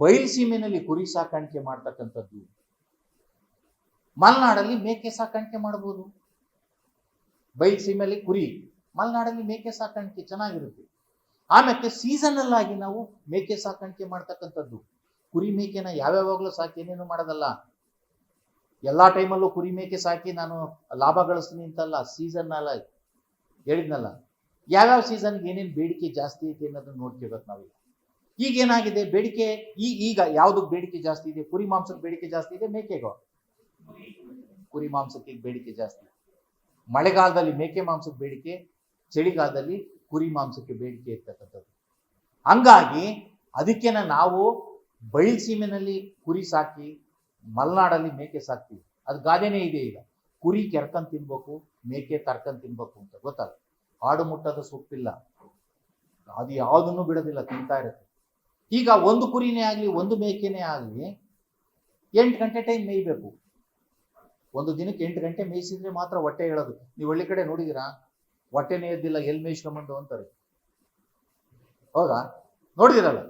ಬಯಲ್ಸೀಮೆನಲ್ಲಿ ಕುರಿ ಸಾಕಾಣಿಕೆ ಮಾಡ್ತಕ್ಕಂಥದ್ದು. ಮಲೆನಾಡಲ್ಲಿ ಮೇಕೆ ಸಾಕಾಣಿಕೆ ಮಾಡ್ಬೋದು. ಬಯಲ್ಸೀಮೆಯಲ್ಲಿ ಕುರಿ, ಮಲೆನಾಡಲ್ಲಿ ಮೇಕೆ ಸಾಕಾಣಿಕೆ ಚೆನ್ನಾಗಿರುತ್ತೆ. ಆಮೇಲೆ ಸೀಸನಲ್ ಆಗಿ ನಾವು ಮೇಕೆ ಸಾಕಾಣಿಕೆ ಮಾಡ್ತಕ್ಕಂಥದ್ದು. ಕುರಿ ಮೇಕೆನ ಯಾವ್ಯಾವಾಗಲೂ ಸಾಕಿ ಏನೇನು ಮಾಡೋದಲ್ಲ? ಎಲ್ಲ ಟೈಮಲ್ಲೂ ಕುರಿ ಮೇಕೆ ಸಾಕಿ ನಾನು ಲಾಭ ಗಳಿಸ್ತೀನಿ ಅಂತಲ್ಲ ಸೀಸನ್ ಅಲ್ಲ ಹೇಳಿದ್ನಲ್ಲ. ಯಾವ್ಯಾವ ಸೀಸನ್ಗೆ ಏನೇನು ಬೇಡಿಕೆ ಜಾಸ್ತಿ ಐತೆ ಅನ್ನೋದನ್ನ ನೋಡ್ಕೋಬೇಕು ನಾವೀಗ. ಈಗ ಏನಾಗಿದೆ ಬೇಡಿಕೆ? ಈ, ಈಗ ಯಾವ್ದಕ್ಕೆ ಬೇಡಿಕೆ ಜಾಸ್ತಿ ಇದೆ? ಕುರಿ ಮಾಂಸಕ್ಕೆ ಬೇಡಿಕೆ ಜಾಸ್ತಿ ಇದೆ? ಮೇಕೆಗೋ? ಕುರಿ ಮಾಂಸಕ್ಕೆ ಬೇಡಿಕೆ ಜಾಸ್ತಿ. ಮಳೆಗಾಲದಲ್ಲಿ ಮೇಕೆ ಮಾಂಸಕ್ಕೆ ಬೇಡಿಕೆ, ಚಳಿಗಾಲದಲ್ಲಿ ಕುರಿ ಮಾಂಸಕ್ಕೆ ಬೇಡಿಕೆ ಇರ್ತಕ್ಕಂಥದ್ದು. ಹಂಗಾಗಿ ಅದಕ್ಕೇನ ನಾವು ಬಯಲ್ಸೀಮೆನಲ್ಲಿ ಕುರಿ ಸಾಕಿ, ಮಲೆನಾಡಲ್ಲಿ ಮೇಕೆ ಸಾಕ್ತೀವಿ. ಅದು ಗಾದೆನೇ ಇದೆ ಈಗ. ಕುರಿ ಕೆರ್ಕೊಂಡ್ ತಿನ್ಬೇಕು, ಮೇಕೆ ತರ್ಕೊಂಡ್ ತಿನ್ಬೇಕು ಅಂತ ಗೊತ್ತಲ್ಲ? ಹಾಡು ಮುಟ್ಟದ ಸೊಪ್ಪಿಲ್ಲ. ಅದು ಯಾವುದನ್ನು ಬಿಡೋದಿಲ್ಲ, ತಿಂತಾ ಇರುತ್ತೆ. ಈಗ ಒಂದು ಕುರಿನೇ ಆಗಲಿ, ಒಂದು ಮೇಕೆನೇ ಆಗಲಿ, ಎಂಟು ಗಂಟೆ ಟೈಮ್ ಮೇಯ್ಬೇಕು. ಒಂದು ದಿನಕ್ಕೆ ಎಂಟು ಗಂಟೆ ಮೇಯಿಸಿದ್ರೆ ಮಾತ್ರ ಹೊಟ್ಟೆ ಹೇಳೋದು. ನೀವು ಹಳ್ಳಿ ಕಡೆ ನೋಡಿದಿರಾ? ಹೊಟ್ಟೆನೇ ಎದ್ದಿಲ್ಲ, ಎಲ್ಲಿ ಮೇಯಿಸ್ಕೊಂಬಂದು ಅಂತಾರೆ. ಹೌದಾ? ನೋಡಿದಿರಲ್ಲ?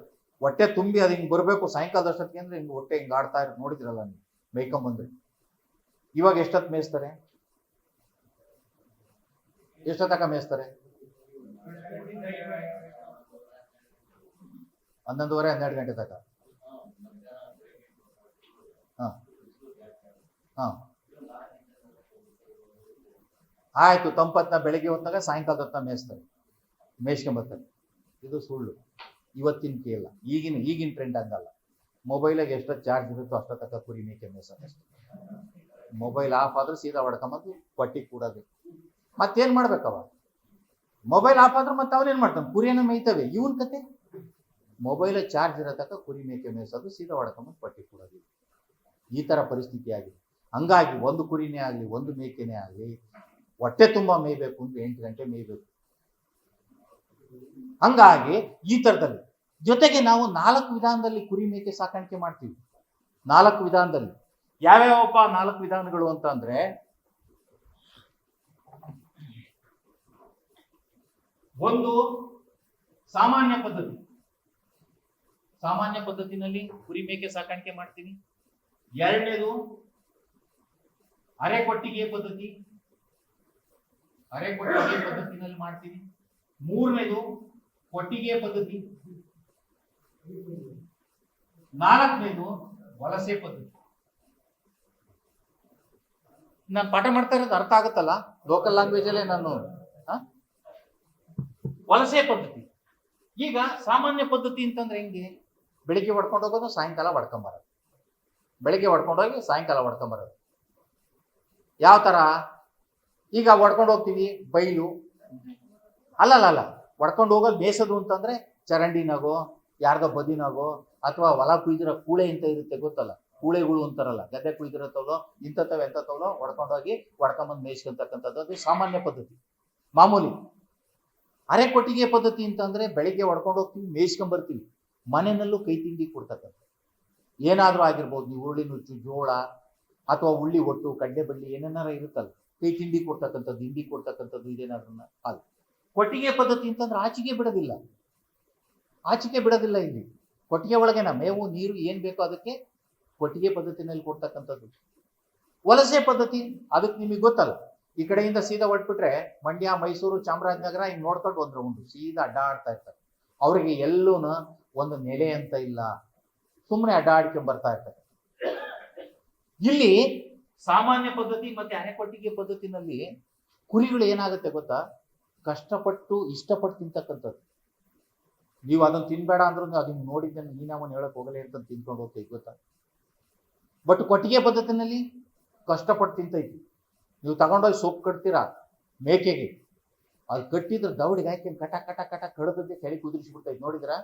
ಹೊಟ್ಟೆ ತುಂಬಿ ಅದು ಹಿಂಗೆ ಬರಬೇಕು ಸಾಯಂಕಾಲದಷ್ಟೊತ್ತಿಗೆ ಅಂದ್ರೆ ಹಿಂಗೆ ಹೊಟ್ಟೆ ಹಿಂಗೆ ಆಡ್ತಾ ಇರೋ, ನೋಡಿದಿರಲ್ಲ ನೀವು ಮೇಯ್ಕೊಂಬಂದ್ರೆ ಇವಾಗ ಎಷ್ಟೊತ್ತು ಮೇಯಿಸ್ತಾರೆ? ಎಷ್ಟೊತ್ತಕ ಮೇಯಿಸ್ತಾರೆ? ಹನ್ನೊಂದುವರೆ, ಹನ್ನೆರಡು ಗಂಟೆ ತನಕ. ಹಾಂ. ಹಾಂ. ಆಯ್ತು ಬೆಳಿಗ್ಗೆ ಹೊತ್ತಾಗ ಸಾಯಂಕಾಲದ ಹೊತ್ತ ಮೇಯಿಸ್ತಾರೆ. ಮೇಯ್ಸ್ಕೊಂಬರ್ತಾರೆ. ಇದು ಸುಳ್ಳು. ಇವತ್ತಿನ ಕೇಳ. ಈಗಿನ ಈಗಿನ ಟ್ರೆಂಡ್ ಹಂಗಲ್ಲ. ಮೊಬೈಲಾಗೆ ಎಷ್ಟೊತ್ತು ಚಾರ್ಜ್ ಇರುತ್ತೋ ಅಷ್ಟೊತ್ತಕ್ಕ ಕುರಿ ಮೇಕೆ ಮೊಬೈಲ್ ಆಫ್ ಆದ್ರೆ ಸೀದಾ ಹೊಡ್ಕೊಂಬಂದು ಪಟ್ಟಿ ಕೂಡೋದು ಮತ್ತೇನು ಮಾಡ್ಬೇಕವ? ಮೊಬೈಲ್ ಆಫ್ ಆದ್ರೆ ಮತ್ತೆ ಅವನೇನು ಮಾಡ್ತಾನೆ? ಕುರಿಯನ್ನು ಮೇಯ್ತವೆ. ಇವನ್ ಕತೆ? ಮೊಬೈಲ್ ಚಾರ್ಜ್ ಇರೋ ತನಕ ಕುರಿ ಮೇಕೆ ಮೇಯಿಸೋದು ಸೀದಾ ಹೊಡ್ಕೊಂಬಂದು ಪಟ್ಟಿ ಕೊಡೋದು. ಈ ತರ ಪರಿಸ್ಥಿತಿ ಆಗಿದೆ. ಹಂಗಾಗಿ ಒಂದು ಕುರಿನೇ ಆಗಲಿ, ಒಂದು ಮೇಕೆನೇ ಆಗಲಿ, ಹೊಟ್ಟೆ ತುಂಬ ಮೇಯ್ಬೇಕು ಅಂದ್ರೆ ಎಂಟು ಗಂಟೆ ಮೇಯ್ಬೇಕು. ಹಂಗಾಗಿ ಈ ಥರದಲ್ಲಿ ಜೊತೆಗೆ ನಾವು ನಾಲ್ಕು ವಿಧಾನದಲ್ಲಿ ಕುರಿ ಮೇಕೆ ಸಾಕಾಣಿಕೆ ಮಾಡ್ತೀವಿ. ನಾಲ್ಕು ವಿಧಾನದಲ್ಲಿ. ಯಾವ್ಯಾವಪ್ಪ ನಾಲ್ಕು ವಿಧಾನಗಳು ಅಂತ ಅಂದ್ರೆ ಒಂದು ಸಾಮಾನ್ಯ ಪದ್ಧತಿ. ಸಾಮಾನ್ಯ ಪದ್ಧತಿನಲ್ಲಿ ಕುರಿ ಮೇಕೆ ಸಾಕಾಣಿಕೆ ಮಾಡ್ತೀನಿ. ಎರಡನೇದು ಅರೆಕೊಟ್ಟಿಗೆ ಪದ್ಧತಿ. ಅರೆಕೊಟ್ಟಿಗೆ ಪದ್ಧತಿನಲ್ಲಿ ಮಾಡ್ತೀನಿ. ಮೂರನೇದು ಕೊಟ್ಟಿಗೆ ಪದ್ಧತಿ. ನಾಲ್ಕನೇದು ವಲಸೆ ಪದ್ಧತಿ. ನಾನು ಪಾಠ ಮಾಡ್ತಾ ಇರೋದು ಅರ್ಥ ಆಗುತ್ತಲ್ಲ? ಲೋಕಲ್ ಲ್ಯಾಂಗ್ವೇಜ್ ಅಲ್ಲೇ ನಾನು? ವಲಸೆ ಪದ್ಧತಿ. ಈಗ ಸಾಮಾನ್ಯ ಪದ್ಧತಿ ಅಂತಂದ್ರೆ ಹೆಂಗೆ? ಬೆಳಿಗ್ಗೆ ಹೊಡ್ಕೊಂಡು ಹೋಗೋದು, ಸಾಯಂಕಾಲ ಹೊಡ್ಕೊಂಬರೋದು ಬೆಳಿಗ್ಗೆ ಹೊಡ್ಕೊಂಡು ಹೋಗಿ, ಸಾಯಂಕಾಲ ಹೊಡ್ಕೊಂಬರೋದು ಯಾವ ತರ? ಈಗ ಹೊಡ್ಕೊಂಡು ಹೋಗ್ತೀವಿ, ಬೈಲು. ಅಲ್ಲಲ್ಲ ಅಲ್ಲ ಹೊಡ್ಕೊಂಡು ಹೋಗೋದು ಬೇಸೋದು ಅಂತಂದ್ರೆ ಚರಂಡಿನಾಗೋ ಯಾರ್ದೋ ಬದಿನಾಗೋ ಅಥವಾ ಹೊಲ ಕುಯ್ದಿರೋ ಕೂಳೆ ಅಂತ ಇರುತ್ತೆ ಗೊತ್ತಲ್ಲ? ಕೂಳೆಗಳು ಅಂತಾರಲ್ಲ, ಗದ್ದೆ ಕುಯ್ದಿರತ್ತವೋ ಇಂಥತ್ತವ ಎಂಥತ್ತವೋ ಹೊಡ್ಕೊಂಡೋಗಿ ಹೊಡ್ಕೊಂಬಂದು ಮೇಯಿಸ್ಕೊಂತಕ್ಕಂಥದ್ದು. ಅದು ಸಾಮಾನ್ಯ ಪದ್ಧತಿ. ಮಾಮೂಲಿ. ಅರೆ ಕೊಟ್ಟಿಗೆ ಪದ್ಧತಿ ಅಂತಂದ್ರೆ ಬೆಳಿಗ್ಗೆ ಹೊಡ್ಕೊಂಡು ಹೋಗ್ತೀವಿ ಮೇಯಿಸ್ಕೊಂಬರ್ತೀವಿ ಮನೆಯಲ್ಲೂ ಕೈ ತಿಂಡಿ ಕೊಡ್ತಕ್ಕಂಥ ಏನಾದರೂ ಆಗಿರ್ಬೋದು, ನೀವು ಹುರುಳಿ ನುಚ್ಚು, ಜೋಳ ಅಥವಾ ಉಳ್ಳಿ ಒಟ್ಟು ಕಡ್ಡೆ ಬಳ್ಳಿ ಏನೇನಾರ ಇರುತ್ತಲ್ಲ, ಕೈ ತಿಂಡಿ ಕೊಡ್ತಕ್ಕಂಥದ್ದು ಹಿಂಡಿ ಕೊಡ್ತಕ್ಕಂಥದ್ದು ಇದೇನಾದ್ರೂ ಹಾಲು. ಕೊಟ್ಟಿಗೆ ಪದ್ಧತಿ ಅಂತಂದ್ರೆ ಆಚೆಗೆ ಬಿಡೋದಿಲ್ಲ. ಆಚೆಗೆ ಬಿಡೋದಿಲ್ಲ ಇಲ್ಲಿ. ಕೊಟ್ಟಿಗೆ ಒಳಗೆನ, ಮೇವು, ನೀರು ಏನ್ ಬೇಕೋ ಅದಕ್ಕೆ ಕೊಟ್ಟಿಗೆ ಪದ್ಧತಿನಲ್ಲಿ ಕೊಡ್ತಕ್ಕಂಥದ್ದು. ವಲಸೆ ಪದ್ಧತಿ, ಅದಕ್ಕೆ ನಿಮಗೆ ಗೊತ್ತಲ್ಲ. ಈ ಕಡೆಯಿಂದ ಸೀದಾ ಹೊಟ್ಬಿಟ್ರೆ ಮಂಡ್ಯ, ಮೈಸೂರು, ಚಾಮರಾಜನಗರ ಹಿಂಗೆ ನೋಡ್ಕೊಂಡು ಒಂದು ರೌಂಡು ಸೀದಾ ಅಡ್ಡಾಡ್ತಾ ಇರ್ತಾರೆ. ಅವರಿಗೆ ಎಲ್ಲೂನ ಒಂದು ನೆಲೆ ಅಂತ ಇಲ್ಲ. ಸುಮ್ಮನೆ ಅಡ್ಡಾಡ್ಕೊಂಡು ಬರ್ತಾ ಇರ್ತಾರೆ ಇಲ್ಲಿ ಸಾಮಾನ್ಯ ಪದ್ಧತಿ ಮತ್ತೆ ಅಣೆಕೊಟ್ಟಿಗೆ ಪದ್ಧತಿನಲ್ಲಿ ಕುರಿಗಳು ಏನಾಗುತ್ತೆ ಗೊತ್ತಾ? ಕಷ್ಟಪಟ್ಟು ಇಷ್ಟಪಟ್ಟು ತಿಂತಕ್ಕಂಥದ್ದು. ನೀವು ಅದನ್ನು ತಿನ್ಬೇಡ ಅಂದ್ರೂ ಅದನ್ನ ನೋಡಿದ್ದನ್ನು ನೀನವನ್ ಹೇಳಕ್ ಹೋಗಲೇ ಅಂತ ತಿನ್ಕೊಂಡು ಹೋಗ್ತೈತಿ ಗೊತ್ತಾ? ಬಟ್ ಕೊಟ್ಟಿಗೆ ಪದ್ಧತಿನಲ್ಲಿ ಕಷ್ಟಪಟ್ಟು ತಿಂತೈತಿ ನೀವು ತಗೊಂಡೋಗಿ ಸೊಪ್ಪು ಕಟ್ತೀರಾ? ಮೇಕೆಗೆ. ಅದು ಕಟ್ಟಿದ್ರೆ ದೌಡಿಗೆ ಹಾಕಿ ಕಟ ಕಟ ಕಟ ಕಡದದ್ದೇ ಕೆಳಗೆ ಕುದಿರಿಸ್ಬಿಡ್ತೈತಿ ನೋಡಿದ್ರಾ?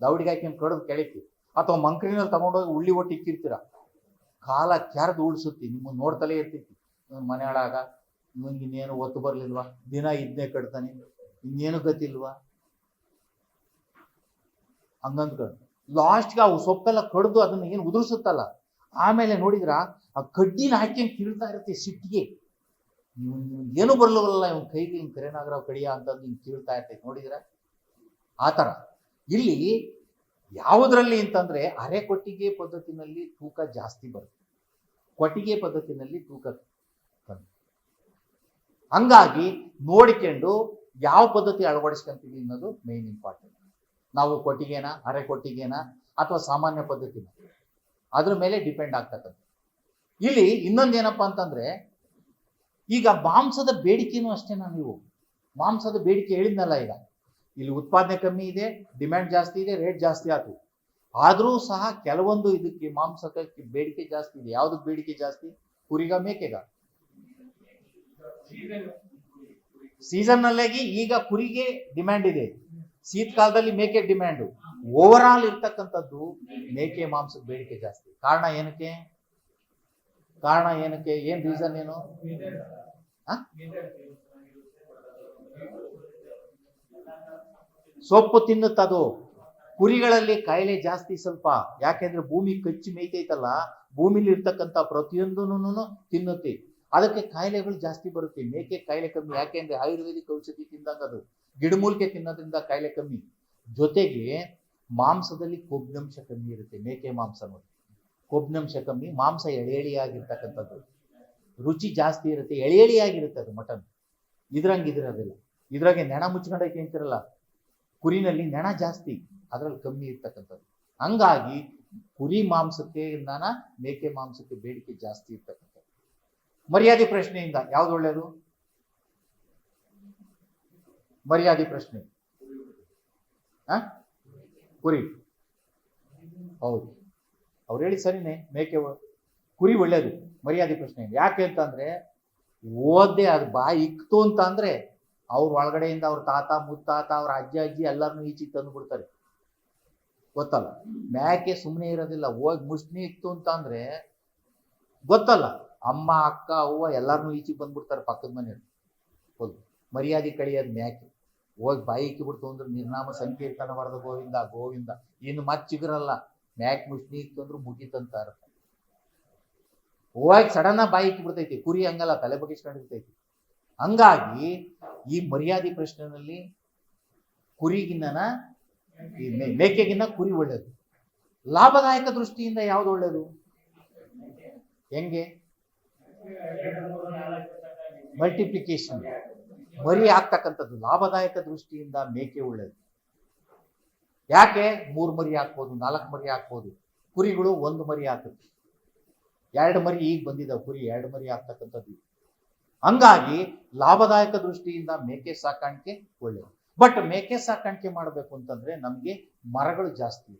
ದವಡಿಗೆ ಹಾಕಿ ಕಡ್ದು ಕೆಳಕ್ಕೆ. ಅಥವಾ ಮಂಕ್ರಿನಲ್ಲಿ ತಗೊಂಡೋಗಿ ಉಳ್ಳಿ ಒಟ್ಟು ಇಕ್ಕಿರ್ತೀರ. ಕಾಲ ಕ್ಯಾರ್ದು ಉಳಿಸುತ್ತಿ. ನಿಮ್ಮನ್ನು ನೋಡ್ತಲೇ ಇರ್ತೈತಿ ಮನೆ ಒಳಗ ಇನ್ನೇನು ಒತ್ತು ಬರ್ಲಿಲ್ವಾ? ದಿನ ಇದನ್ನೇ ಕಟ್ತಾನೆ. ಇನ್ನೇನು ಗತಿಲ್ವಾ? ಹಂಗಂದ್ಕೊಂಡು ಲಾಸ್ಟ್ಗೆ ಅವು ಸೊಪ್ಪೆಲ್ಲ ಕಡ್ದು ಅದನ್ನ ಏನು ಉದುರಿಸುತ್ತಲ್ಲ. ಆಮೇಲೆ ನೋಡಿದ್ರ ಆ ಕಡ್ಡಿನ ಹಾಕಿ ಕೀಳ್ತಾ ಇರುತ್ತೆ ಸಿಟ್ಟಿಗೆ. ಏನು ಬರ್ಲವಲ್ಲ ಇವ್ನ ಕೈಗೆ ಹಿಂಗೆ ಕರೆನಾಗರ ಕಡಿಯ ಅಂತಂದು ಹಿಂಗೆ ಕೀಳ್ತಾ ಇರ್ತೈತೆ. ನೋಡಿದ್ರ? ಆ ಥರ ಇಲ್ಲಿ ಯಾವುದರಲ್ಲಿ ಅಂತಂದ್ರೆ ಅರೆ ಕೊಟ್ಟಿಗೆ ಪದ್ಧತಿನಲ್ಲಿ ತೂಕ ಜಾಸ್ತಿ ಬರುತ್ತೆ. ಕೊಟ್ಟಿಗೆ ಪದ್ಧತಿನಲ್ಲಿ ತೂಕ ಕಮ್ಮಿ. ಹಂಗಾಗಿ ನೋಡಿಕೊಂಡು ಯಾವ ಪದ್ಧತಿ ಅಳವಡಿಸ್ಕೊಂತೀವಿ ಅನ್ನೋದು ಮೇನ್ ಇಂಪಾರ್ಟೆಂಟ್ ನಾವು ಕೊಟ್ಟಿಗೆನ, ಅರೆ ಕೊಟ್ಟಿಗೆನ ಅಥವಾ ಸಾಮಾನ್ಯ ಪದ್ಧತಿನ. ಅದ್ರ ಮೇಲೆ ಡಿಪೆಂಡ್ ಆಗ್ತಕ್ಕಂಥ ಇಲ್ಲಿ ಇನ್ನೊಂದೇನಪ್ಪ ಅಂತಂದ್ರೆ ಈಗ ಮಾಂಸದ ಬೇಡಿಕೆನೂ ಅಷ್ಟೇನಾ ನೀವು? ಮಾಂಸದ ಬೇಡಿಕೆ ಹೇಳಿದ್ನಲ್ಲ ಈಗ. ಇಲ್ಲಿ ಉತ್ಪಾದನೆ ಕಮ್ಮಿ ಇದೆ ಡಿಮ್ಯಾಂಡ್ ಜಾಸ್ತಿ ಇದೆ ರೇಟ್ ಜಾಸ್ತಿ ಆಯ್ತು ಆದರೂ ಸಹ ಕೆಲವೊಂದು ಇದಕ್ಕೆ ಮಾಂಸಕ್ಕೆ ಬೇಡಿಕೆ ಜಾಸ್ತಿ ಇದೆ. ಯಾವ್ದು ಬೇಡಿಕೆ ಜಾಸ್ತಿ? ಕುರಿಗ ಮೇಕೆಗ. ಸೀಸನ್ ಅಲ್ಲಾಗಿ ಈಗ ಕುರಿಗೆ ಡಿಮ್ಯಾಂಡ್ ಇದೆ. ಶೀತಕಾಲದಲ್ಲಿ ಮೇಕೆ ಡಿಮ್ಯಾಂಡ್ ಓವರ್ ಆಲ್ ಇರ್ತಕ್ಕಂಥದ್ದು ಮೇಕೆ ಮಾಂಸದ ಬೇಡಿಕೆ ಜಾಸ್ತಿ. ಕಾರಣ ಏನಕ್ಕೆ? ಕಾರಣ ಏನಕ್ಕೆ? ಏನ್ ರೀಸನ್ ಏನು? ಸೊಪ್ಪು ತಿನ್ನುತ್ತದು? ಕುರಿಗಳಲ್ಲಿ ಕಾಯಿಲೆ ಜಾಸ್ತಿ ಸ್ವಲ್ಪ. ಯಾಕೆಂದ್ರೆ ಭೂಮಿ ಕಚ್ಚಿ ಮೇಯ್ತೈತಲ್ಲ, ಭೂಮಿಲಿ ಇರ್ತಕ್ಕಂಥ ಪ್ರತಿಯೊಂದನ್ನು ತಿನ್ನುತ್ತೆ. ಅದಕ್ಕೆ ಕಾಯಿಲೆಗಳು ಜಾಸ್ತಿ ಬರುತ್ತೆ. ಮೇಕೆ ಕಾಯಿಲೆ ಕಮ್ಮಿ. ಯಾಕೆಂದ್ರೆ ಆಯುರ್ವೇದಿಕ್ ಔಷಧಿ ತಿಂದಂಗ ಅದು. ಗಿಡಮೂಲಿಕೆ ತಿನ್ನೋದ್ರಿಂದ ಕಾಯಿಲೆ ಕಮ್ಮಿ. ಜೊತೆಗೆ ಮಾಂಸದಲ್ಲಿ ಕೊಬ್ಬಿನಂಶ ಕಮ್ಮಿ ಇರುತ್ತೆ. ಮೇಕೆ ಮಾಂಸ ನೋಡಿ. ಕೊಬ್ಬಿನಂಶ ಕಮ್ಮಿ. ಮಾಂಸ ಎಳೆ ಎಳೆಯಾಗಿರ್ತಕ್ಕಂಥದ್ದು ರುಚಿ ಜಾಸ್ತಿ ಇರುತ್ತೆ. ಎಳೆ ಎಳೆಯಾಗಿರುತ್ತೆ ಅದು ಮಟನ್. ಇದ್ರಂಗೆ ಇದ್ರದಿಲ್ಲ. ಇದ್ರಾಗೆ ನೆಣ ಮುಚ್ಕೊಂಡೈತೆ ಅಂತಿರಲ್ಲ ಕುರಿನಲ್ಲಿ ನೆಣ ಜಾಸ್ತಿ ಅದರಲ್ಲಿ ಕಮ್ಮಿ ಇರ್ತಕ್ಕಂಥದ್ದು. ಹಂಗಾಗಿ ಕುರಿ ಮಾಂಸಕ್ಕೆ ಇಂದಾನ ಮೇಕೆ ಮಾಂಸಕ್ಕೆ ಬೇಡಿಕೆ ಜಾಸ್ತಿ ಇರ್ತಕ್ಕಂಥದ್ದು. ಮರ್ಯಾದೆ ಪ್ರಶ್ನೆಯಿಂದ ಯಾವ್ದು ಒಳ್ಳೆಯದು ಮರ್ಯಾದೆ ಪ್ರಶ್ನೆ? ಕುರಿ. ಹೌದು. ಅವ್ರು ಹೇಳಿ ಸರಿನೇ. ಮೇಕೆ ಕುರಿ ಒಳ್ಳೇದು. ಮರ್ಯಾದೆ ಪ್ರಶ್ನೆ ಯಾಕೆ ಅಂತಂದ್ರೆ ಓದ್ದೆ ಅದು ಬಾಯಿ ಇಕ್ತು ಅಂತ ಅಂದ್ರೆ ಅವ್ರ ಒಳಗಡೆಯಿಂದ ಅವ್ರ ತಾತ, ಮುತ್ತಾತ, ಅವ್ರ ಅಜ್ಜ, ಅಜ್ಜಿ ಎಲ್ಲರನ್ನೂ ಈಚೆಗೆ ತಂದು ಬಿಡ್ತಾರೆ. ಗೊತ್ತಲ್ಲ? ಮ್ಯಾಕೆ ಸುಮ್ಮನೆ ಇರೋದಿಲ್ಲ. ಹೋಗಿ ಮುಷ್ಣಿ ಇತ್ತು ಅಂತಂದ್ರೆ ಗೊತ್ತಲ್ಲ? ಅಮ್ಮ, ಅಕ್ಕ, ಅವ್ವ ಎಲ್ಲರನ್ನೂ ಈಚೆಗೆ ಬಂದ್ಬಿಡ್ತಾರೆ ಪಕ್ಕದ ಮನೆಯವ್ರು. ಹೌದು. ಮರ್ಯಾದೆ ಕಳಿಯೋದು ಮ್ಯಾಕೆ. ಹೋಗಿ ಬಾಯಿ ಇಕ್ಕಿಬಿಡ್ತು ಅಂದ್ರೆ ನಿರ್ನಾಮ ಸಂಕೀರ್ತನ ಬರೆದ ಗೋವಿಂದ ಗೋವಿಂದ. ಇನ್ನು ಮತ್ ಚಿಗುರಲ್ಲ. ಮ್ಯಾಕ್ ಮುಷ್ಣಿ ಇತ್ತು ಅಂದ್ರೆ ಮುಗಿತಂತ ಹೋಗಿ ಸಡನ್ ಬಾಯಿ ಇಕ್ಕಿಬಿಡ್ತೈತಿ ಕುರಿ ಹಂಗಲ್ಲ, ತಲೆ ಬಗ್ಗಿಸ್ಕೊಂಡಿರ್ತೈತಿ. ಹಂಗಾಗಿ ಈ ಮರ್ಯಾದೆ ಪ್ರಶ್ನೆನಲ್ಲಿ ಕುರಿಗಿನ್ನ ಈ ಮೇಕೆಗಿನ್ನ ಕುರಿ ಒಳ್ಳೆಯದು ಲಾಭದಾಯಕ ದೃಷ್ಟಿಯಿಂದ ಯಾವ್ದು ಒಳ್ಳೆಯದು ಹೆಂಗೆ? ಮಲ್ಟಿಪ್ಲಿಕೇಶನ್ ಮರಿ ಆಗ್ತಕ್ಕಂಥದ್ದು ಲಾಭದಾಯಕ ದೃಷ್ಟಿಯಿಂದ ಮೇಕೆ ಒಳ್ಳೇದು. ಯಾಕೆ? ಮೂರು ಮರಿ ಹಾಕ್ಬೋದು ನಾಲ್ಕು ಮರಿ ಹಾಕ್ಬೋದು ಕುರಿಗಳು ಒಂದು ಮರಿ ಹಾಕುತ್ತೆ ಎರಡು ಮರಿ ಈಗ ಬಂದಿದ್ದಾವೆ ಕುರಿ ಎರಡು ಮರಿ ಆಗ್ತಕ್ಕಂಥದ್ದು. ಹಂಗಾಗಿ ಲಾಭದಾಯಕ ದೃಷ್ಟಿಯಿಂದ ಮೇಕೆ ಸಾಕಾಣಿಕೆ ಒಳ್ಳೆಯದು ಬಟ್ ಮೇಕೆ ಸಾಕಾಣಿಕೆ ಮಾಡಬೇಕು ಅಂತಂದ್ರೆ ನಮಗೆ ಮರಗಳು ಜಾಸ್ತಿ.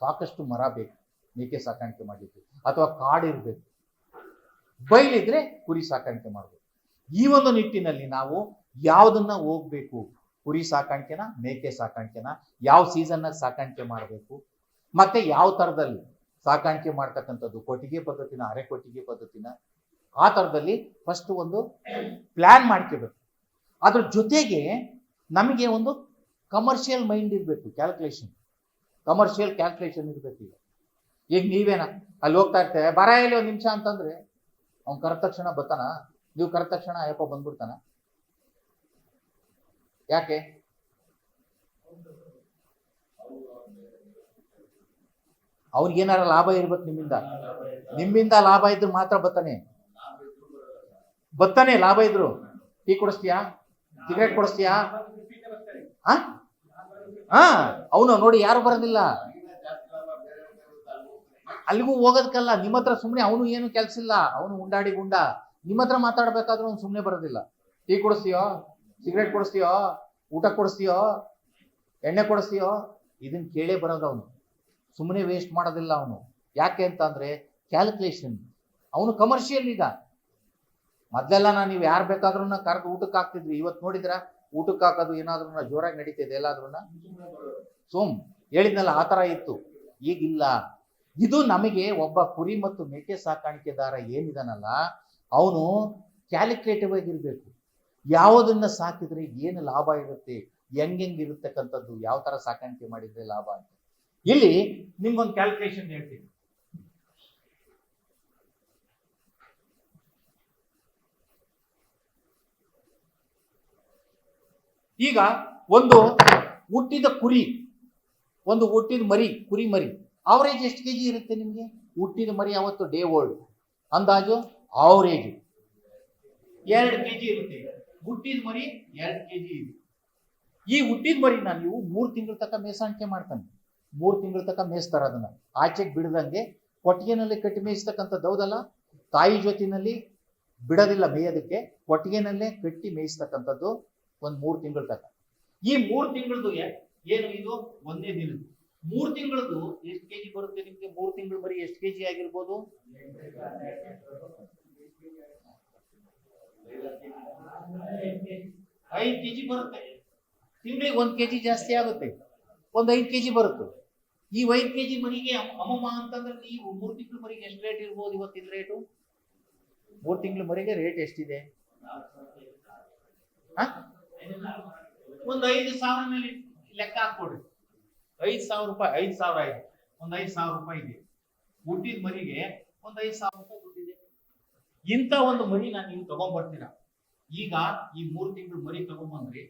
ಸಾಕಷ್ಟು ಮರ ಬೇಕು ಮೇಕೆ ಸಾಕಾಣಿಕೆ ಮಾಡಲಿಕ್ಕೆ. ಅಥವಾ ಕಾಡಿರಬೇಕು ಬೈಲಿದ್ರೆ ಕುರಿ ಸಾಕಾಣಿಕೆ ಮಾಡಬೇಕು ಈ ಒಂದು ನಿಟ್ಟಿನಲ್ಲಿ ನಾವು ಯಾವುದನ್ನ ಹೋಗ್ಬೇಕು? ಕುರಿ ಸಾಕಾಣಿಕೆನ, ಮೇಕೆ ಸಾಕಾಣಿಕೆನ, ಯಾವ ಸೀಸನ್ ಸಾಕಾಣಿಕೆ ಮಾಡಬೇಕು? ಮತ್ತೆ ಯಾವ ಥರದಲ್ಲಿ ಸಾಕಾಣಿಕೆ ಮಾಡ್ತಕ್ಕಂಥದ್ದು? ಕೊಟ್ಟಿಗೆ ಪದ್ಧತಿನ ಅರೆ ಕೊಟ್ಟಿಗೆ ಪದ್ಧತಿನ? ಆ ಥರದಲ್ಲಿ ಫಸ್ಟ್ ಒಂದು ಪ್ಲ್ಯಾನ್ ಮಾಡ್ಕೋಬೇಕು. ಅದ್ರ ಜೊತೆಗೆ ನಮಗೆ ಒಂದು ಕಮರ್ಷಿಯಲ್ ಮೈಂಡ್ ಇರಬೇಕು ಕ್ಯಾಲ್ಕುಲೇಷನ್ ಕಮರ್ಷಿಯಲ್ ಕ್ಯಾಲ್ಕುಲೇಷನ್ ಇರಬೇಕು ಈಗ. ಈಗ ನೀವೇನ, ಅಲ್ಲಿ ಹೋಗ್ತಾ ಇರ್ತೇವೆ ಬರ ಇಲ್ಲಿ ಒಂದು ನಿಮಿಷ ಅಂತಂದ್ರೆ, ಅವ್ನು ಕರೆದ ತಕ್ಷಣ ಬರ್ತಾನ, ನೀವು ಕರೆದ ತಕ್ಷಣ ಅಯ್ಯಪ್ಪ ಬಂದ್ಬಿಡ್ತಾನ. ಯಾಕೆ? ಅವ್ರಿಗೇನಾರ ಲಾಭ ಇರ್ಬೇಕು ನಿಮ್ಮಿಂದ. ನಿಮ್ಮಿಂದ ಲಾಭ ಇದ್ರೆ ಮಾತ್ರ ಬರ್ತಾನೆ. ಬರ್ತಾನೆ ಲಾಭ ಇದ್ರು. ಟೀ ಕೊಡಿಸ್ತೀಯಾ? ಸಿಗರೇಟ್ ಕೊಡಿಸ್ತೀಯಾ? ಹಾ ಹಾ ಅವನು ನೋಡಿ ಯಾರು ಬರೋದಿಲ್ಲ. ಅಲ್ಲಿಗೂ ಹೋಗೋದಕ್ಕಲ್ಲ, ನಿಮ್ಮ ಹತ್ರ ಸುಮ್ಮನೆ ಅವನು ಏನು ಕೆಲಸ ಇಲ್ಲ. ಅವನು ಉಂಡಾಡಿ ಗುಂಡ. ನಿಮ್ಮ ಹತ್ರ ಮಾತಾಡ್ಬೇಕಾದ್ರೂ ಅವ್ನು ಸುಮ್ಮನೆ ಬರೋದಿಲ್ಲ. ಟೀ ಕೊಡಿಸ್ತೀಯೋ? ಸಿಗರೇಟ್ ಕೊಡಿಸ್ತೀಯೋ? ಊಟ ಕೊಡಿಸ್ತೀಯೋ? ಎಣ್ಣೆ ಕೊಡಿಸ್ತೀಯೋ? ಇದನ್ನ ಕೇಳೇ ಬರೋದು ಅವನು. ಸುಮ್ಮನೆ ವೇಸ್ಟ್ ಮಾಡೋದಿಲ್ಲ ಅವನು. ಯಾಕೆ ಅಂತ ಅಂದ್ರೆ ಕ್ಯಾಲ್ಕುಲೇಷನ್ ಅವನು ಕಮರ್ಷಿಯಲ್ ಈಗ. ಮೊದಲೆಲ್ಲ ನಾನು ನೀವು ಯಾರು ಬೇಕಾದ್ರೂ ಕರೆದು ಊಟಕ್ಕೆ ಹಾಕ್ತಿದ್ವಿ. ಇವತ್ತು ನೋಡಿದ್ರ? ಊಟಕ್ಕೆ ಹಾಕೋದು ಏನಾದ್ರೂ ಜೋರಾಗಿ ನಡೀತಿದೆ ಎಲ್ಲಾದ್ರೂ ಸುಮ್ ಹೇಳಿದ್ನಲ್ಲ, ಆ ಥರ ಇತ್ತು. ಈಗಿಲ್ಲ. ಇದು ನಮಗೆ ಒಬ್ಬ ಕುರಿ ಮತ್ತು ಮೇಕೆ ಸಾಕಾಣಿಕೆದಾರ ಏನಿದಾನಲ್ಲ, ಅವನು ಕ್ಯಾಲ್ಕುಲೇಟಿವ್ ಆಗಿರಬೇಕು ಯಾವುದನ್ನ ಸಾಕಿದ್ರೆ ಏನು ಲಾಭ ಇರುತ್ತೆ ಇರತಕ್ಕಂಥದ್ದು, ಯಾವ ಥರ ಸಾಕಾಣಿಕೆ ಮಾಡಿದ್ರೆ ಲಾಭ ಅಂತ. ಇಲ್ಲಿ ನಿಮ್ಗೊಂದು ಕ್ಯಾಲ್ಕುಲೇಷನ್ ಹೇಳ್ತೀನಿ. ಈಗ ಒಂದು ಹುಟ್ಟಿದ ಕುರಿ, ಒಂದು ಹುಟ್ಟಿದ ಮರಿ, ಕುರಿ ಮರಿ ಅವರೇಜ್ ಎಷ್ಟು ಕೆ ಜಿ ಇರುತ್ತೆ ನಿಮಗೆ? ಹುಟ್ಟಿದ ಮರಿ ಅವತ್ತು ಡೇ ಓಲ್ಡ್ ಅಂದಾಜು ಅವರೇಜ್ ಎರಡು ಕೆ ಜಿ ಇರುತ್ತೆ. ಹುಟ್ಟಿದ ಮರಿ ಎರಡು ಕೆ ಜಿ ಇದೆ. ಈ ಹುಟ್ಟಿದ ಮರಿನ ನೀವು ಮೂರು ತಿಂಗಳ ತನಕ ಮೇಸಾಣಿಕೆ ಮಾಡ್ತಾನೆ. ಮೂರು ತಿಂಗಳ ತನಕ ಮೇಯಿಸ್ತಾರೆ ಅದನ್ನ. ಆಚೆಗೆ ಬಿಡದಂಗೆ ಕೊಟ್ಟಿಗೆನಲ್ಲಿ ಕಟ್ಟಿ ಮೇಯಿಸ್ತಕ್ಕಂಥದ್ದು ಹೌದಲ್ಲ? ತಾಯಿ ಜೊತಿನಲ್ಲಿ ಬಿಡೋದಿಲ್ಲ ಮೇಯೋದಕ್ಕೆ, ಕೊಟ್ಟಿಗೆನಲ್ಲೇ ಕಟ್ಟಿ ಮೇಯಿಸ್ತಕ್ಕಂಥದ್ದು ಒಂದು ಮೂರು ತಿಂಗಳ ತನಕ. ಈ ಮೂರು ತಿಂಗಳದು ಏನು ಇದು? ಒಂದೇ ದಿನದ್ದು. ಮೂರು ತಿಂಗಳದು ಎಷ್ಟು ಕೆಜಿ ಬರುತ್ತೆ ನಿಮ್ಗೆ? ಮೂರು ತಿಂಗಳು ಬರೀ ಎಷ್ಟು ಕೆಜಿ ಆಗಿರ್ಬೋದು? ಐದು ಕೆಜಿ ಬರುತ್ತೆ. ತಿಂಗಳಿಗೆ ಒಂದ್ ಕೆಜಿ ಜಾಸ್ತಿ ಆಗುತ್ತೆ. ಒಂದು ಐದು ಕೆಜಿ ಬರುತ್ತೆ. ಈ ಐದು ಕೆಜಿ ಮರಿಗೆ ಅಮಮಾ ಅಮ್ಮಮ್ಮ ಅಂತಂದ್ರೆ ನೀವು ಮೂರು ತಿಂಗಳು ಮರಿಗೆ ಎಷ್ಟು ರೇಟ್ ಇರ್ಬೋದು ಇವತ್ತಿನ ರೇಟು? ಮೂರು ತಿಂಗಳು ಮರಿಗೆ ರೇಟ್ ಎಷ್ಟಿದೆ? ಹ? ಒಂದ್ ಐದು ಸಾವಿರನಲ್ಲಿ ಲೆಕ್ಕ ಹಾಕೊಡ್ರಿ ಐದು ಸಾವಿರ ರೂಪಾಯಿ, ಐದು ಸಾವಿರ ಇದೆ ಒಂದು ಐದು ಸಾವಿರ ರೂಪಾಯಿ ಇದೆ. ಹುಟ್ಟಿದ ಮರಿಗೆ ಒಂದು ಐದು ಸಾವಿರ ರೂಪಾಯಿ ದುಡ್ಡಿದೆ ಇಂಥ ಒಂದು ಮರಿನ ನೀವು ತಗೊಂಡ್ಬರ್ತೀರಾ ಈಗ ಈ ಮೂರು ತಿಂಗಳು ಮರಿ ತಗೊಂಬಂದ್ರಿ.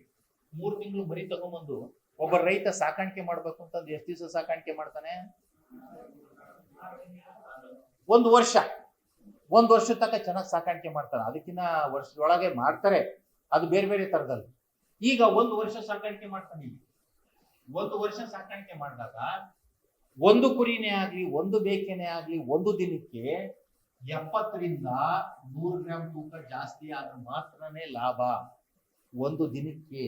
ಮೂರು ತಿಂಗಳು ಮರಿ ತಗೊಂಬಂದು ಒಬ್ಬ ರೈತ ಸಾಕಾಣಿಕೆ ಮಾಡ್ಬೇಕು ಅಂತಂದು ಎಷ್ಟು ದಿವಸ ಸಾಕಾಣಿಕೆ ಮಾಡ್ತಾನೆ? ಒಂದು ವರ್ಷ. ಒಂದು ವರ್ಷ ತನಕ ಚೆನ್ನಾಗಿ ಸಾಕಾಣಿಕೆ ಮಾಡ್ತಾನೆ. ಅದಕ್ಕಿಂತ ವರ್ಷದೊಳಗೆ ಮಾಡ್ತಾರೆ. ಅದು ಬೇರೆ ಬೇರೆ ತರದಲ್ಲಿ. ಈಗ ಒಂದು ವರ್ಷ ಸಾಕಾಣಿಕೆ ಮಾಡ್ತಾನೆ ಒಂದು ವರ್ಷ ಸಾಕಾಣಿಕೆ ಮಾಡಿದಾಗ ಒಂದು ಕುರಿನೇ ಆಗ್ಲಿ, ಒಂದು ಬೇಕೆನೇ ಆಗ್ಲಿ, ಒಂದು ದಿನಕ್ಕೆ ಎಪ್ಪತ್ತರಿಂದ ನೂರು ಗ್ರಾಮ್ ತೂಕ ಜಾಸ್ತಿ ಆದ್ರೆ ಮಾತ್ರನೇ ಲಾಭ. ಒಂದು ದಿನಕ್ಕೆ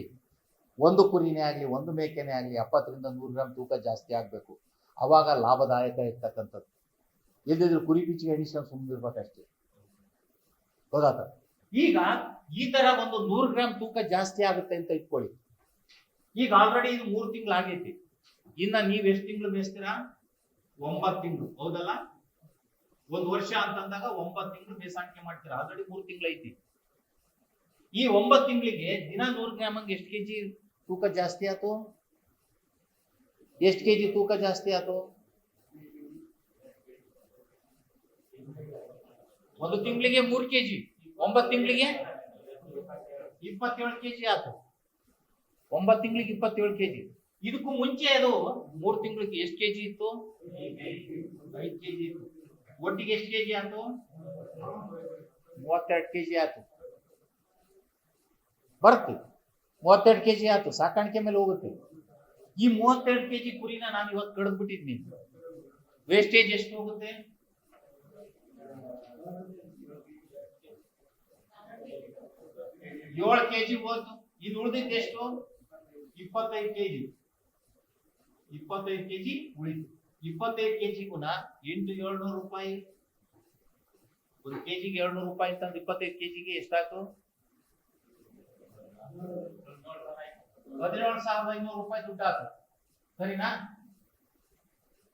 ಒಂದು ಕುರಿನೇ ಆಗಲಿ, ಒಂದು ಮೇಕೆನೇ ಆಗಲಿ ಎಪ್ಪತ್ತರಿಂದ ನೂರು ಗ್ರಾಮ್ ತೂಕ ಜಾಸ್ತಿ ಆಗಬೇಕು. ಅವಾಗ ಲಾಭದಾಯಕ ಇರ್ತಕ್ಕಂಥದ್ದು. ಎಲ್ಲಿದ್ರು ಕುರಿ ಪಿಚ್ಚಿಗೆ ಎಣಿಸ್ಕೊಂಡು ಸುಮ್ಮನಿರ್ಬೇಕಷ್ಟೇ ಹೌದಾತ ಈಗ ಈ ತರ ಒಂದು ನೂರು ಗ್ರಾಮ್ ತೂಕ ಜಾಸ್ತಿ ಆಗುತ್ತೆ ಅಂತ ಇಟ್ಕೊಳ್ಳಿ. ಈಗ ಆಲ್ರೆಡಿ ಇದು ಮೂರು ತಿಂಗಳು ಆಗೈತಿ. ಇನ್ನ ನೀವ್ ಎಷ್ಟು ತಿಂಗಳು ಬೇಯಿಸ್ತೀರಾ ಒಂಬತ್ತು ತಿಂಗಳು. ಹೌದಲ್ಲ? ಒಂದು ವರ್ಷ ಅಂತಂದಾಗ ಒಂಬತ್ತು ತಿಂಗಳು ಮೇಸಾಣಿಕೆ ಮಾಡ್ತೀರಾ? ಆಲ್ರೆಡಿ ಮೂರು ತಿಂಗಳು ಐತಿ. ಈ ಒಂಬತ್ತು ತಿಂಗಳಿಗೆ ದಿನ ನೂರು ಗ್ರಾಮ್ ಎಷ್ಟು ಕೆಜಿ ತೂಕ ಜಾಸ್ತಿ ಆಯ್ತು ಎಷ್ಟು ಕೆಜಿ ತೂಕ ಜಾಸ್ತಿ ಆತು? ಒಂದು ತಿಂಗಳಿಗೆ ಮೂರು ಕೆಜಿ. ಒಂಬತ್ತು ತಿಂಗಳಿಗೆ ಇಪ್ಪತ್ತೇಳು ಕೆಜಿ ಆತು. ಒಂಬತ್ತು ತಿಂಗಳಿಗೆ ಇಪ್ಪತ್ತೇಳು ಕೆಜಿ. ಇದಕ್ಕೂ ಮುಂಚೆ ಅದು ಮೂರು ತಿಂಗಳಿಗೆ ಎಷ್ಟು ಕೆಜಿ ಇತ್ತು? ಐದು ಕೆಜಿ ಇತ್ತು. ಒಟ್ಟಿಗೆ ಎಷ್ಟು ಕೆಜಿ ಆಯ್ತು ಮೂವತ್ತೆರಡು ಕೆಜಿ ಆಯ್ತು ಬರುತ್ತೆ ಮೂವತ್ತೆರಡು ಕೆಜಿ ಆಯ್ತು ಸಾಕಾಣಿಕೆ ಮೇಲೆ ಹೋಗುತ್ತೆ. ಈ ಮೂವತ್ತೆರಡು ಕೆಜಿ ಕುರಿನ ನಾನು ಇವತ್ತು ಕಡ್ದು ಬಿಟ್ಟಿದ್ನಿ ವೇಸ್ಟೇಜ್ ಎಷ್ಟು ಹೋಗುತ್ತೆ? ಏಳು ಕೆಜಿ ಹೋತು ಇದು ಉಳಿದಿದ್ದು ಎಷ್ಟು? ಇಪ್ಪತ್ತೈದು ಕೆಜಿ. ಇಪ್ಪತ್ತೈದು ಕೆಜಿ ಉಳಿತು. ಇಪ್ಪತ್ತೈದು ಕೆಜಿಗುನ ಎಂಟು ಏಳ್ನೂರು ರೂಪಾಯಿ. ಒಂದು ಕೆಜಿಗೆ ಏಳ್ನೂರು ರೂಪಾಯಿ ಅಂತಂದ್ರೆ ಇಪ್ಪತ್ತೈದು ಕೆಜಿಗೆ ಎಷ್ಟಾಯ್ತು? ಹದಿನೇಳು ಸಾವಿರದ ಐನೂರು ರೂಪಾಯಿ ದುಡ್ಡು ಆಯ್ತು ಸರಿನಾ?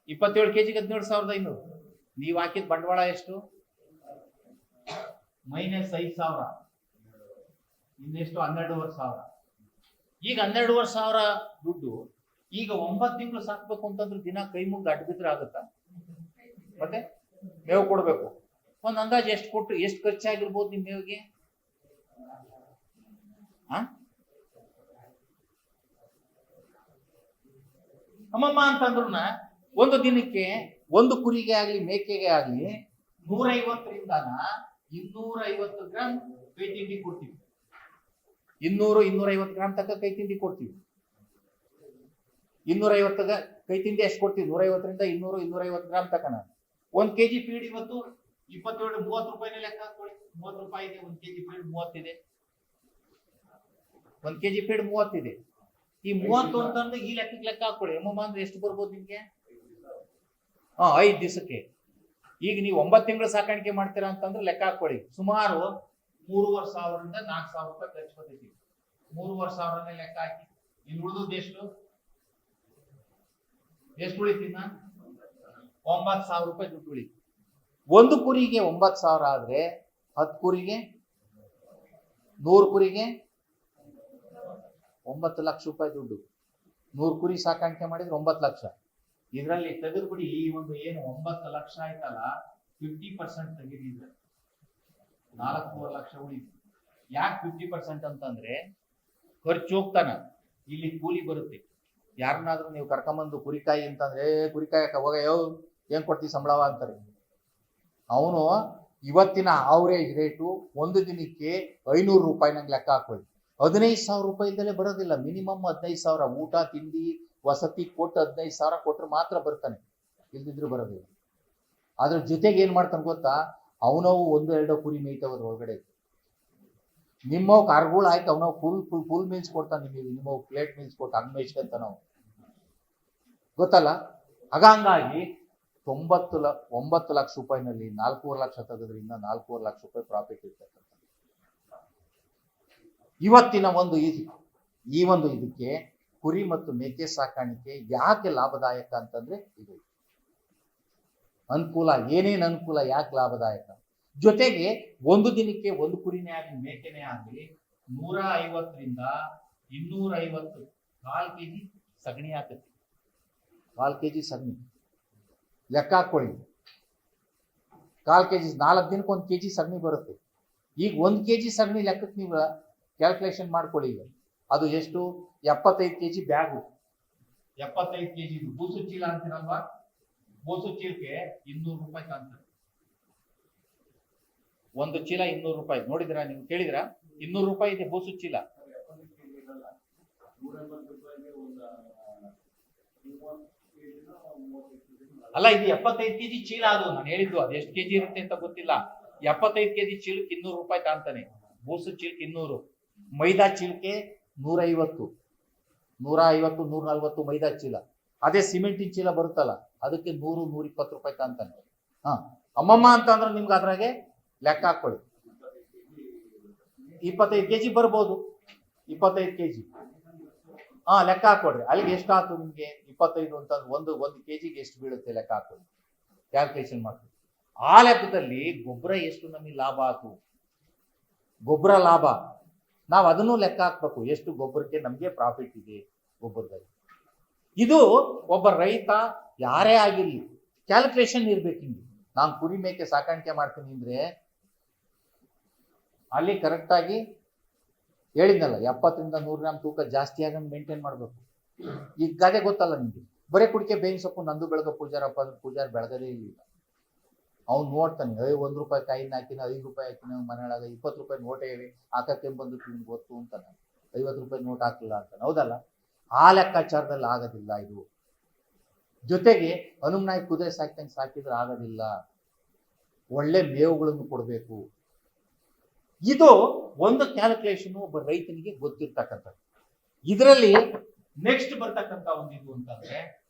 ಇಪ್ಪತ್ತೇಳು ಕೆಜಿಗೆ ಹದಿನೇಳು ಸಾವಿರದ ಐನೂರು. ನೀವು ಹಾಕಿದ ಬಂಡವಾಳ ಎಷ್ಟು? ಮೈನಸ್ ಐದು ಸಾವಿರ. ಇನ್ನೆಷ್ಟು? ಹನ್ನೆರಡೂವರೆ ಸಾವಿರ. ಈಗ ಹನ್ನೆರಡೂವರೆ ಸಾವಿರ ದುಡ್ಡು, ಈಗ ಒಂಬತ್ತು ತಿಂಗಳು ಸಾಕ್ಬೇಕು ಅಂತಂದ್ರೆ ದಿನ ಕೈ ಮುಗ್ದು ಅಡ್ಡ ಬಿದ್ರೆ ಆಗುತ್ತಾ? ಮತ್ತೆ? ಮೇವು ಕೊಡಬೇಕು. ಒಂದು ಅಂದಾಜು ಎಷ್ಟು ಕೊಟ್ಟು ಎಷ್ಟು ಖರ್ಚಾಗಿರ್ಬೋದು ನಿಮ್ಮ ಮೇವಿಗೆ? ಅಮ್ಮಮ್ಮ ಅಂತಂದ್ರುನ, ಒಂದು ದಿನಕ್ಕೆ, ಒಂದು ಕುರಿಗೆ ಆಗ್ಲಿ, ಮೇಕೆಗೆ ಆಗ್ಲಿ ನೂರೈವತ್ತರಿಂದ ಇನ್ನೂರ ಐವತ್ತು ಗ್ರಾಮ್ ಕೈ ತಿಂಡಿ ಕೊಡ್ತೀವಿ. ಇನ್ನೂರು, ಇನ್ನೂರೈವತ್ತು ಗ್ರಾಮ್ ತನಕ ಕೈ ತಿಂಡಿ ಕೊಡ್ತೀವಿ. ಇನ್ನೂರೈವತ್ತು ಕೈ ತಿಂಡಿ ಎಷ್ಟು ಕೊಡ್ತೀವಿ. ನೂರೈವತ್ತರಿಂದ ಇನ್ನೂರು, ಇನ್ನೂರೈವತ್ತು ಗ್ರಾಮ್ ತಕನ ಒಂದ್ ಕೆಜಿ ಫೀಡ್ ಇವತ್ತು ಇಪ್ಪತ್ತೇಳು ಮೂವತ್ತು ರೂಪಾಯಿನ ಲೆಕ್ಕ ಹಾಕೊಳ್ಳಿ ಮೂವತ್ತು ರೂಪಾಯಿ ಇದೆ, ಒಂದ್ ಕೆಜಿ ಫೀಡ್ ಮೂವತ್ತಿದೆ ಒಂದ್ ಕೆಜಿ ಫೀಡ್ ಮೂವತ್ತಿದೆ ಈ ಮೂವತ್ತು ಅಂತಂದ್ರೆ ಈ ಲೆಕ್ಕಕ್ಕೆ ಲೆಕ್ಕ ಹಾಕೊಳ್ಳಿ ಎಮ್ಮಮ್ಮ ಅಂದ್ರೆ ಎಷ್ಟು ಬರ್ಬೋದು ನಿಮ್ಗೆ? ಹಾ, ಐದು ದಿವಸಕ್ಕೆ. ಈಗ ನೀವು ಒಂಬತ್ತು ತಿಂಗಳು ಸಾಕಾಣಿಕೆ ಮಾಡ್ತೀರಾ ಅಂತಂದ್ರೆ ಲೆಕ್ಕ ಹಾಕೊಳ್ಳಿ ಸುಮಾರು ಮೂರುವರೆ ಸಾವಿರದಿಂದ ನಾಲ್ಕು ಸಾವಿರ ರೂಪಾಯಿ ಖರ್ಚು ಬರ್ತೈತಿ ಮೂರುವರೆ ಸಾವಿರನೇ ಲೆಕ್ಕ ಹಾಕಿ. ಇನ್ನು ಉಳಿದದ್ದು ಎಷ್ಟು ಎಷ್ಟು ಉಳಿತೀನ ಒಂಬತ್ತು ಸಾವಿರ ರೂಪಾಯಿ ದುಡ್ಡು ಉಳಿತು. ಒಂದು ಕುರಿಗೆ ಒಂಬತ್ತು ಸಾವಿರ ಆದ್ರೆ ಹತ್ತು ಕುರಿಗೆ, ನೂರು ಕುರಿಗೆ ಒಂಬತ್ತು ಲಕ್ಷ ರೂಪಾಯಿ ದುಡ್ಡು. ನೂರು ಕುರಿ ಸಾಕಾಣಿಕೆ ಮಾಡಿದ್ರೆ ಒಂಬತ್ತು ಲಕ್ಷ. ಇದರಲ್ಲಿ ತೆಗೆದುಬಿಡಿ, ಈ ಒಂದು ಏನು ಒಂಬತ್ತು ಲಕ್ಷ ಆಯ್ತಲ್ಲ ಫಿಫ್ಟಿ ಪರ್ಸೆಂಟ್ ತೆಗೆದಿದ್ರೆ. ನಾಲ್ಕೂವರೆ ಲಕ್ಷ ಉಳಿತು. ಯಾಕೆ ಫಿಫ್ಟಿ ಪರ್ಸೆಂಟ್ ಅಂತಂದ್ರೆ ಖರ್ಚು ಹೋಗ್ತಾನ. ಇಲ್ಲಿ ಕೂಲಿ ಬರುತ್ತೆ. ಯಾರನ್ನಾದ್ರೂ ನೀವು ಕರ್ಕೊಂಬಂದು ಕುರಿಕಾಯಿ ಅಂತಂದ್ರೆ ಕುರಿಕಾಯಕ್ಕೆ ಯೋ ಏನ್ ಕೊಡ್ತೀವಿ ಸಂಬಳವ? ಅಂತಾರೆ. ಅವನು ಇವತ್ತಿನ ಆವರೇಜ್ ರೇಟು ಒಂದು ದಿನಕ್ಕೆ ಐನೂರು ರೂಪಾಯಿ ನಂಗೆ ಲೆಕ್ಕ ಹಾಕೊಳ್ಳಿ ಹದಿನೈದು ಸಾವಿರ ರೂಪಾಯಿಂದಲೇ ಬರೋದಿಲ್ಲ. ಮಿನಿಮಮ್ ಹದಿನೈದು ಸಾವಿರ. ಊಟ, ತಿಂಡಿ, ವಸತಿ ಕೊಟ್ಟು ಹದಿನೈದು ಸಾವಿರ ಕೊಟ್ಟರೆ ಮಾತ್ರ ಬರ್ತಾನೆ. ಇಲ್ದಿದ್ರು ಬರೋದಿಲ್ಲ. ಅದ್ರ ಜೊತೆಗೆ ಏನ್ ಮಾಡ್ತಾನೆ ಗೊತ್ತಾ? ಅವನವು ಒಂದು ಎರಡೋ ಕುರಿ ಮೇಯ್ತವ್ರ ಒಳಗಡೆ ನಿಮ್ಮವ್ ಕಾರ್ಗಳು ಆಯ್ತು, ಅವನವ್ ಫುಲ್ ಫುಲ್ ಫುಲ್ ಮೀನ್ಸ್ ಕೊಡ್ತಾನೆ ನಿಮಗೆ, ನಿಮ್ಮವ್ ಪ್ಲೇಟ್ ಮೀನ್ಸ್ ಕೊಟ್ಟು ಹಂಗ್ ಮೇಯ್ಸ್ಕೊಂತ ನಾವು ಗೊತ್ತಲ್ಲ? ಹಂಗಾಗಿ ತೊಂಬತ್ತು ಲ, ಒಂಬತ್ತು ಲಕ್ಷ ರೂಪಾಯಿನಲ್ಲಿ ನಾಲ್ಕೂವರೆ ಲಕ್ಷ ತೆಗೆದ್ರಿಂದ ನಾಲ್ಕೂವರೆ ಲಕ್ಷ ರೂಪಾಯಿ ಪ್ರಾಫಿಟ್ ಇರ್ತಕ್ಕಂಥ ಇವತ್ತಿನ ಒಂದು ಇದು, ಈ ಒಂದು ಇದಕ್ಕೆ ಕುರಿ ಮತ್ತು ಮೇಕೆ ಸಾಕಾಣಿಕೆ ಯಾಕೆ ಲಾಭದಾಯಕ ಅಂತಂದ್ರೆ ಇದು. ಅನುಕೂಲ, ಏನೇನು ಅನುಕೂಲ, ಯಾಕೆ ಲಾಭದಾಯಕ? ಜೊತೆಗೆ ಒಂದು ದಿನಕ್ಕೆ ಒಂದು ಕುರಿನೇ ಆಗಲಿ, ಮೇಕೆನೇ ಆಗಲಿ ನೂರ ಐವತ್ತರಿಂದ ಇನ್ನೂರ ಐವತ್ತು ಕಾಲ್ ಕೆ ಜಿ ಸಗಣಿ ಹಾಕತ್ತೆ. ಕಾಲ್ ಕೆ ಜಿ ಸಗಣಿ. ಲೆಕ್ಕ ಹಾಕೊಳ್ಳಿ ಕಾಲ್ ಕೆ ಜಿ ನಾಲ್ಕು ದಿನಕ್ಕೆ ಒಂದು ಕೆ ಜಿ ಸಗಣಿ ಬರುತ್ತೆ. ಈಗ ಒಂದು ಕೆ ಜಿ ಸಗಣಿ ಲೆಕ್ಕಕ್ಕೆ ನೀವು ಕ್ಯಾಲ್ಕುಲೇಷನ್ ಮಾಡ್ಕೊಳ್ಳಿ ಈಗ. ಅದು ಎಷ್ಟು? ಎಪ್ಪತ್ತೈದು ಕೆ ಜಿ ಬ್ಯಾಗು. ಎಪ್ಪತ್ತೈದು ಕೆ ಜಿ ಬೂಸು ಚೀಲ ಅಂತೀರಲ್ವಾ? ಬೂಸು ಚೀಲಕ್ಕೆ ಇನ್ನೂರು ರೂಪಾಯಿ ಕಾಣ್ತಾರೆ ಒಂದು ಚೀಲ ಇನ್ನೂರು ರೂಪಾಯಿ. ನೋಡಿದ್ರಾ ನೀವು? ಕೇಳಿದ್ರಾ ಇನ್ನೂರು ರೂಪಾಯಿ ಇದೆ ಬೋಸು ಚೀಲ. ಅಲ್ಲ, ಇದು ಎಪ್ಪತ್ತೈದು ಕೆಜಿ ಚೀಲ ಅದು. ನಾನು ಹೇಳಿದ್ದು ಅದು ಎಷ್ಟು ಕೆಜಿ ಇರುತ್ತೆ ಅಂತ ಗೊತ್ತಿಲ್ಲ. ಎಪ್ಪತ್ತೈದು ಕೆಜಿ ಚೀಲಕ್ಕೆ ಇನ್ನೂರು ರೂಪಾಯಿ ತಾಂತಾನೆ ಬೂಸು ಚೀಲಕ್ಕೆ ಇನ್ನೂರು. ಮೈದಾ ಚೀಲಕ್ಕೆ ನೂರೈವತ್ತು. ನೂರ ಐವತ್ತು ನೂರ ನಲ್ವತ್ತು ಮೈದಾ ಚೀಲ. ಅದೇ ಸಿಮೆಂಟಿನ ಚೀಲ ಬರುತ್ತಲ್ಲ. ಅದಕ್ಕೆ ನೂರು ನೂರ ಇಪ್ಪತ್ತು ರೂಪಾಯಿ ತಂತಾನೆ ಹಾ, ಅಮ್ಮಮ್ಮ ಅಂತ ಅಂದ್ರೆ ನಿಮ್ಗೆ ಅದ್ರಾಗೆ ಲೆಕ್ಕ ಹಾಕೊಳ್ಳಿ ಇಪ್ಪತ್ತೈದು ಕೆ ಜಿ ಬರ್ಬೋದು. ಇಪ್ಪತ್ತೈದು ಕೆ ಜಿ ಹಾ, ಲೆಕ್ಕ ಹಾಕೊಡ್ರಿ ಅಲ್ಲಿಗೆ ಎಷ್ಟು ಆಯ್ತು ನಿಮ್ಗೆ? ಇಪ್ಪತ್ತೈದು ಅಂತಂದ್ರೆ ಒಂದು ಒಂದು ಕೆ ಜಿಗೆ ಎಷ್ಟು ಬೀಳುತ್ತೆ ಲೆಕ್ಕ ಹಾಕೊಳ್ಳಿ ಕ್ಯಾಲ್ಕುಲೇಷನ್ ಮಾಡ್ತೀವಿ ಆ ಲೆಕ್ಕದಲ್ಲಿ ಗೊಬ್ಬರ ಎಷ್ಟು ನಮಗೆ ಲಾಭ ಆಯ್ತು ಗೊಬ್ಬರ ಲಾಭ. ನಾವು ಅದನ್ನು ಲೆಕ್ಕ ಹಾಕ್ಬೇಕು. ಎಷ್ಟು ಗೊಬ್ಬರಕ್ಕೆ ನಮಗೆ ಪ್ರಾಫಿಟ್ ಇದೆ ಗೊಬ್ಬರದಲ್ಲಿ. ಇದು ಒಬ್ಬ ರೈತ ಯಾರೇ ಆಗಿರಲಿ ಕ್ಯಾಲ್ಕುಲೇಷನ್ ಇರ್ಬೇಕು ಹಿಂಗೆ ನಾನು ಕುರಿ ಮೇಕೆ ಸಾಕಾಣಿಕೆ ಮಾಡ್ತೀನಿ ಅಂದ್ರೆ ಅಲ್ಲಿ ಕರೆಕ್ಟಾಗಿ ಹೇಳಿದ್ನಲ್ಲ, ಎಪ್ಪತ್ತರಿಂದ ನೂರು ಗ್ರಾಮ್ ತೂಕ ಜಾಸ್ತಿ ಆಗಂಗ್ ಮೇಂಟೈನ್ ಮಾಡಬೇಕು. ಈಗ ಗಾದೆ ಗೊತ್ತಲ್ಲ ನಿಮ್ಗೆ? ಬರೀ ಕುಡಿಕೆ ಬೇವಿನ ಸೊಪ್ಪು ನಂದು ಬೆಳಗ ಪೂಜಾರಪ್ಪ ಅಂದ್ರೆ ಪೂಜಾರ ಬೆಳಗದೇ ಇಲ್ಲ. ಅವ್ನು ನೋಡ್ತಾನೆ ಐ ಒಂದು ರೂಪಾಯಿ ಕಾಯಿನ ಹಾಕಿನ, ಐದು ರೂಪಾಯಿ ಹಾಕಿನ ಮನೆಯೊಳಗೆ ಇಪ್ಪತ್ತು ರೂಪಾಯಿ ನೋಟ್ ಹೇಳಿ ಹಾಕಕ್ಕೆ ಬಂದು ನಿಮ್ಗೆ ಗೊತ್ತು ಅಂತಾನೆ. ಐವತ್ತು ರೂಪಾಯಿ ನೋಟ್ ಹಾಕಿಲ್ಲ ಅಂತಾನೆ. ಹೌದಲ್ಲ? ಆ ಲೆಕ್ಕಾಚಾರದಲ್ಲಿ ಆಗೋದಿಲ್ಲ ಇದು. ಜೊತೆಗೆ ಹನುಮನಾಯಿ ಕುದುರೆ ಸಾಕ್ತಂಗೆ ಸಾಕಿದ್ರೆ ಆಗೋದಿಲ್ಲ. ಒಳ್ಳೆ ಮೇವುಗಳನ್ನು ಕೊಡಬೇಕು. ಇದು ಒಂದು ಕ್ಯಾಲ್ಕುಲೇಷನ್ ಒಬ್ಬ ರೈತನಿಗೆ ಗೊತ್ತಿರ್ತಕ್ಕಂಥದ್ದು. ಇದರಲ್ಲಿ ನೆಕ್ಸ್ಟ್ ಬರ್ತಕ್ಕಂಥ ಒಂದು ಇದು ಅಂತಂದ್ರೆ